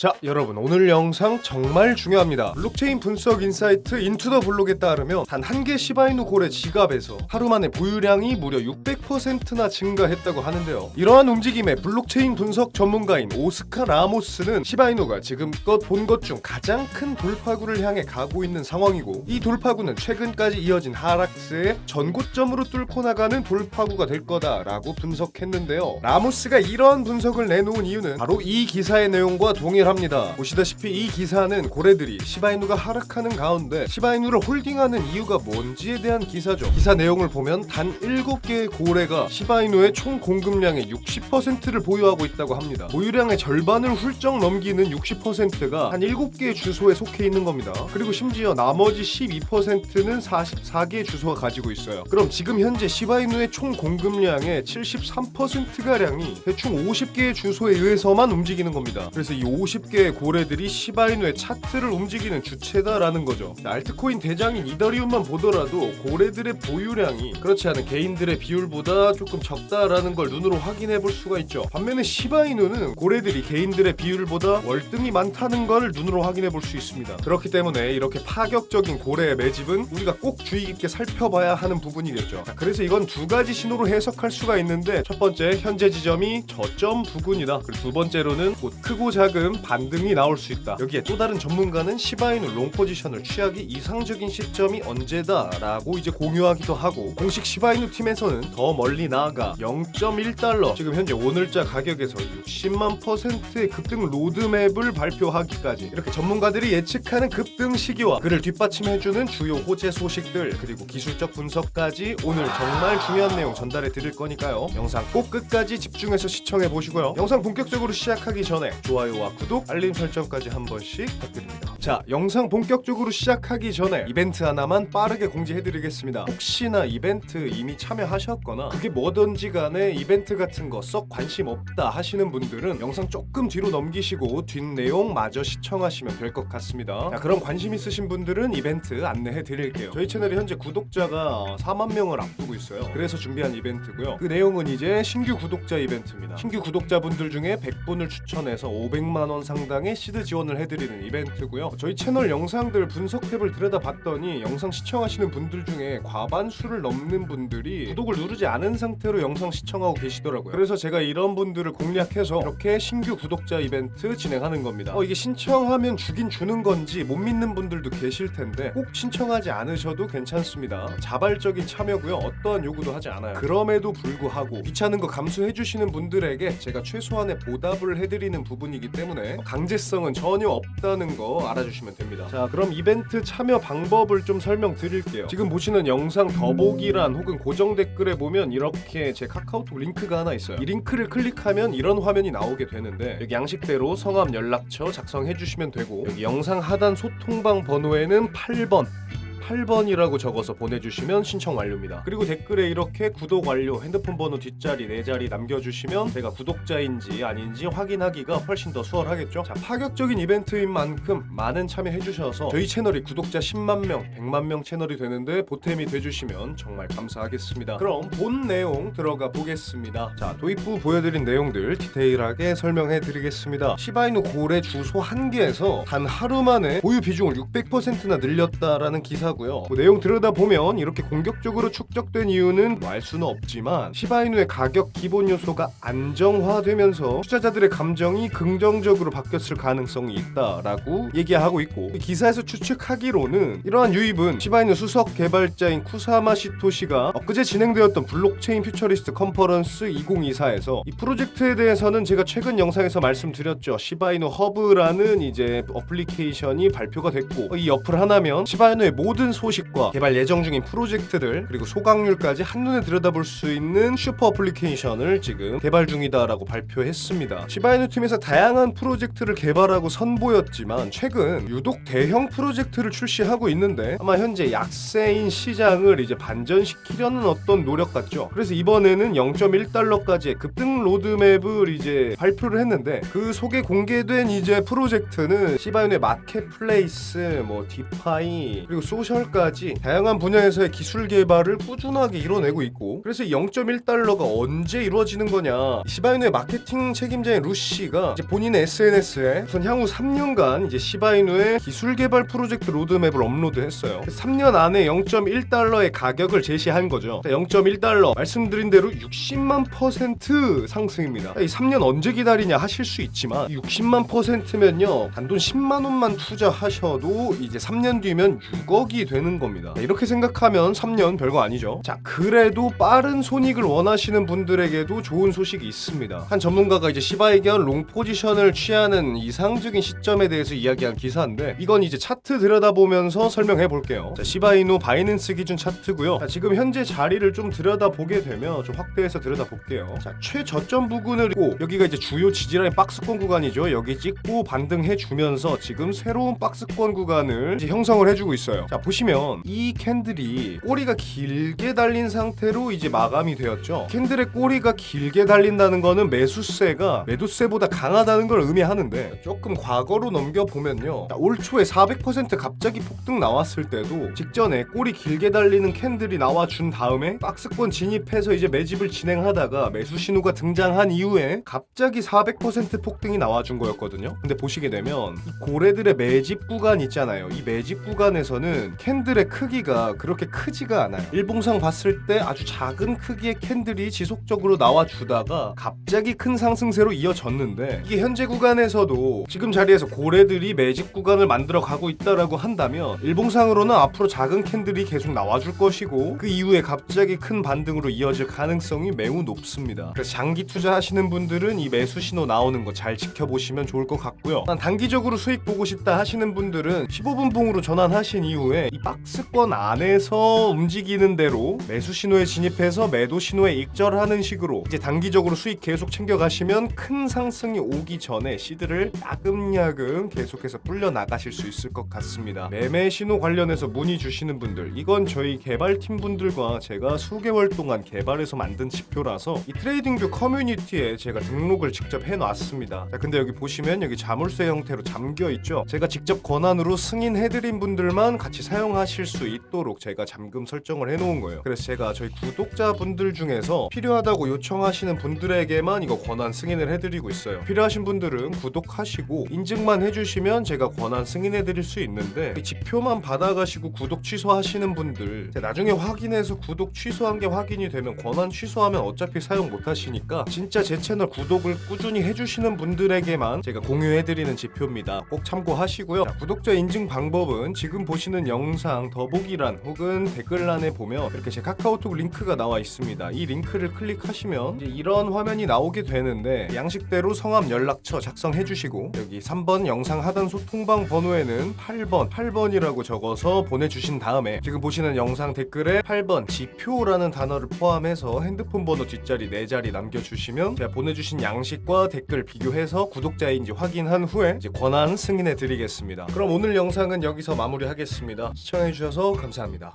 자 여러분 오늘 영상 정말 중요합니다. 블록체인 분석 인사이트 인투더 블록에 따르면 단 한 개 시바이누 고래 지갑에서 하루 만에 보유량이 무려 600%나 증가했다고 하는데요. 이러한 움직임에 블록체인 분석 전문가인 오스카 라모스는 시바이누가 지금껏 본 것 중 가장 큰 돌파구를 향해 가고 있는 상황이고 이 돌파구는 최근까지 이어진 하락세의 전고점으로 뚫고 나가는 돌파구가 될 거다라고 분석했는데요. 라모스가 이러한 분석을 내놓은 이유는 바로 이 기사의 내용과 동일 합니다. 보시다시피 이 기사는 고래들이 시바이누가 하락하는 가운데 시바이누를 홀딩하는 이유가 뭔지에 대한 기사죠. 기사 내용을 보면 단 7개의 고래가 시바이누의 총 공급량의 60%를 보유하고 있다고 합니다. 보유량의 절반을 훌쩍 넘기는 60%가 한 7개의 주소에 속해 있는 겁니다. 그리고 심지어 나머지 12%는 44개의 주소가 가지고 있어요. 그럼 지금 현재 시바이누의 총 공급량의 73%가량이 대충 50개의 주소에 의해서만 움직이는 겁니다. 그래서 이 50 개의 고래들이 시바이누의 차트를 움직이는 주체다라는 거죠. 자, 알트코인 대장인 이더리움만 보더라도 고래들의 보유량이 그렇지 않은 개인들의 비율보다 조금 적다라는 걸 눈으로 확인해 볼 수가 있죠. 반면에 시바이누는 고래들이 개인들의 비율보다 월등히 많다는 걸 눈으로 확인해 볼 수 있습니다. 그렇기 때문에 이렇게 파격적인 고래의 매집은 우리가 꼭 주의 깊게 살펴봐야 하는 부분이겠죠. 자, 그래서 이건 두 가지 신호로 해석할 수가 있는데 첫 번째 현재 지점이 저점 부근이다. 그리고 두 번째로는 곧 크고 작은 반등이 나올 수 있다. 여기에 또 다른 전문가는 시바이누 롱 포지션을 취하기 이상적인 시점이 언제다라고 이제 공유하기도 하고 공식 시바이누 팀에서는 더 멀리 나아가 0.1달러 지금 현재 오늘자 가격에서 60만 퍼센트의 급등 로드맵을 발표하기까지 이렇게 전문가들이 예측하는 급등 시기와 그를 뒷받침해주는 주요 호재 소식들 그리고 기술적 분석까지 오늘 정말 중요한 내용 전달해 드릴 거니까요 영상 꼭 끝까지 집중해서 시청해 보시고요 영상 본격적으로 시작하기 전에 좋아요와 구독 알림 설정까지 한 번씩 부탁드립니다 자 영상 본격적으로 시작하기 전에 이벤트 하나만 빠르게 공지해 드리겠습니다 혹시나 이벤트 이미 참여하셨거나 그게 뭐든지 간에 이벤트 같은 거 썩 관심 없다 하시는 분들은 영상 조금 뒤로 넘기시고 뒷내용 마저 시청하시면 될 것 같습니다. 자, 그럼 관심 있으신 분들은 이벤트 안내해 드릴게요. 저희 채널이 현재 구독자가 4만 명을 앞두고 있어요. 그래서 준비한 이벤트고요. 그 내용은 이제 신규 구독자 이벤트입니다. 신규 구독자분들 중에 100분을 추천해서 500만 원 상당의 시드 지원을 해드리는 이벤트고요. 저희 채널 영상들 분석 탭을 들여다봤더니 영상 시청하시는 분들 중에 과반 수를 넘는 분들이 구독을 누르지 않은 상태로 영상 시청하고 계시더라고요. 그래서 제가 이런 분들을 공략해서 이렇게 신규 구독자 이벤트 진행하는 겁니다. 어, 이게 신청하면 주긴 주는 건지 못 믿는 분들도 계실 텐데 꼭 신청하지 않으셔도 괜찮습니다. 자발적인 참여고요. 어떠한 요구도 하지 않아요. 그럼에도 불구하고 귀찮은 거 감수해 주시는 분들에게 제가 최소한의 보답을 해드리는 부분이기 때문에 강제성은 전혀 없다는 거 알아주시면 됩니다. 자, 그럼 이벤트 참여 방법을 좀 설명드릴게요. 지금 보시는 영상 더보기란 혹은 고정 댓글에 보면 이렇게 제 카카오톡 링크가 하나 있어요. 이 링크를 클릭하면 이런 화면이 나오게 되는데 여기 양식대로 성함 연락처 작성해 주시면 되고 여기 영상 하단 소통방 번호에는 8번 8번이라고 적어서 보내주시면 신청 완료입니다. 그리고 댓글에 이렇게 구독 완료, 핸드폰 번호 뒷자리, 네 자리 남겨주시면 제가 구독자인지 아닌지 확인하기가 훨씬 더 수월하겠죠? 자, 파격적인 이벤트인 만큼 많은 참여해주셔서 저희 채널이 구독자 10만 명, 100만 명 채널이 되는데 보탬이 돼주시면 정말 감사하겠습니다. 그럼 본 내용 들어가 보겠습니다. 자, 도입부 보여드린 내용들 디테일하게 설명해 드리겠습니다. 시바이누 고래 주소 한 개에서 단 하루 만에 보유 비중을 600%나 늘렸다라는 기사 고요. 뭐 내용 들여다 보면 이렇게 공격적으로 축적된 이유는 뭐알 수는 없지만 시바이누의 가격 기본 요소가 안정화되면서 투자자들의 감정이 긍정적으로 바뀌었을 가능성이 있다라고 얘기하고 있고 이 기사에서 추측하기로는 이러한 유입은 시바이누 수석 개발자인 쿠사마 시토시가 엊그제 진행되었던 블록체인 퓨처리스트 컨퍼런스 2024에서 이 프로젝트에 대해서는 제가 최근 영상에서 말씀드렸죠 시바이누 허브라는 이제 어플리케이션이 발표가 됐고 이 어플 하나면 시바이누의 모든 소식과 개발 예정 중인 프로젝트들 그리고 소각률까지 한눈에 들여다볼 수 있는 슈퍼 어플리케이션을 지금 개발 중이다라고 발표했습니다. 시바이누 팀에서 다양한 프로젝트를 개발하고 선보였지만 최근 유독 대형 프로젝트를 출시하고 있는데 아마 현재 약세인 시장을 이제 반전시키려는 어떤 노력 같죠. 그래서 이번에는 0.1달러까지의 급등 로드맵을 이제 발표를 했는데 그 속에 공개된 이제 프로젝트는 시바이누의 마켓플레이스, 뭐 디파이 그리고 소셜 3년월까지 다양한 분야에서의 기술 개발을 꾸준하게 이뤄내고 있고 그래서 0.1달러가 언제 이루어지는 거냐. 시바이누의 마케팅 책임자인 루시가 이제 본인의 SNS에 우선 향후 3년간 이제 시바이누의 기술 개발 프로젝트 로드맵을 업로드했어요. 3년 안에 0.1달러의 가격을 제시한 거죠. 0.1달러 말씀드린 대로 60만 퍼센트 상승입니다. 이 3년 언제 기다리냐 하실 수 있지만 60만 퍼센트면요 단돈 10만 원만 투자하셔도 이제 3년 뒤면 6억이 되는 겁니다. 이렇게 생각하면 3년 별거 아니죠. 자 그래도 빠른 손익을 원하시는 분들에게도 좋은 소식이 있습니다. 한 전문가가 이제 시바이견 롱 포지션을 취하는 이상적인 시점에 대해서 이야기한 기사인데 이건 이제 차트 들여다보면서 설명해 볼게요. 자, 시바이누 바이낸스 기준 차트고요. 자, 지금 현재 자리를 좀 들여다보게 되면 좀 확대해서 들여다볼게요. 자 최저점 부근을 고 여기가 이제 주요 지지라인 박스권 구간이죠. 여기 찍고 반등해 주면서 지금 새로운 박스권 구간을 형성을 해주고 있어요. 자 보시면 이 캔들이 꼬리가 길게 달린 상태로 이제 마감이 되었죠. 캔들의 꼬리가 길게 달린다는 거는 매수세가 매도세보다 강하다는 걸 의미하는데 조금 과거로 넘겨보면요. 자, 올 초에 400% 갑자기 폭등 나왔을 때도 직전에 꼬리 길게 달리는 캔들이 나와준 다음에 박스권 진입해서 이제 매집을 진행하다가 매수 신호가 등장한 이후에 갑자기 400% 폭등이 나와준 거였거든요. 근데 보시게 되면 이 고래들의 매집 구간 있잖아요. 이 매집 구간에서는 캔들의 크기가 그렇게 크지가 않아요 일봉상 봤을 때 아주 작은 크기의 캔들이 지속적으로 나와주다가 갑자기 큰 상승세로 이어졌는데 이게 현재 구간에서도 지금 자리에서 고래들이 매집 구간을 만들어 가고 있다라고 한다면 일봉상으로는 앞으로 작은 캔들이 계속 나와줄 것이고 그 이후에 갑자기 큰 반등으로 이어질 가능성이 매우 높습니다. 그래서 장기 투자하시는 분들은 이 매수 신호 나오는 거 잘 지켜보시면 좋을 것 같고요. 난 단기적으로 수익 보고 싶다 하시는 분들은 15분 봉으로 전환하신 이후에 이 박스권 안에서 움직이는 대로 매수 신호에 진입해서 매도 신호에 익절하는 식으로 이제 단기적으로 수익 계속 챙겨가시면 큰 상승이 오기 전에 시드를 야금야금 계속해서 불려 나가실 수 있을 것 같습니다. 매매 신호 관련해서 문의 주시는 분들 이건 저희 개발팀 분들과 제가 수개월 동안 개발해서 만든 지표라서 이 트레이딩뷰 커뮤니티에 제가 등록을 직접 해놨습니다. 자, 근데 여기 보시면 여기 자물쇠 형태로 잠겨 있죠. 제가 직접 권한으로 승인해드린 분들만 같이 사용 하실 수 있도록 제가 잠금 설정을 해놓은 거예요. 그래서 제가 저희 구독자분들 중에서 필요하다고 요청하시는 분들에게만 이거 권한 승인을 해드리고 있어요. 필요하신 분들은 구독하시고 인증만 해주시면 제가 권한 승인해드릴 수 있는데 이 지표만 받아가시고 구독 취소하시는 분들 나중에 확인해서 구독 취소한 게 확인이 되면 권한 취소하면 어차피 사용 못 하시니까 진짜 제 채널 구독을 꾸준히 해주시는 분들에게만 제가 공유해드리는 지표입니다. 꼭 참고하시고요. 자, 구독자 인증 방법은 지금 보시는 영상 더보기란 혹은 댓글란에 보면 이렇게 제 카카오톡 링크가 나와 있습니다. 이 링크를 클릭하시면 이런 화면이 나오게 되는데 양식대로 성함 연락처 작성해 주시고 여기 3번 영상 하단 소통방 번호에는 8번 8번이라고 적어서 보내주신 다음에 지금 보시는 영상 댓글에 8번 지표라는 단어를 포함해서 핸드폰 번호 뒷자리 4자리 남겨주시면 제가 보내주신 양식과 댓글 비교해서 구독자인지 확인한 후에 이제 권한 승인해 드리겠습니다. 그럼 오늘 영상은 여기서 마무리하겠습니다. 시청해 주셔서 감사합니다.